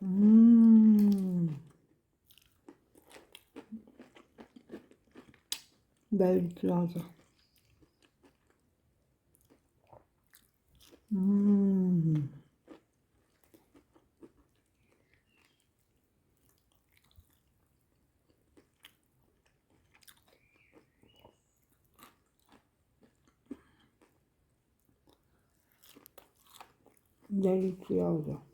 Hmm. Belki lazım. Hmm. Delicioso.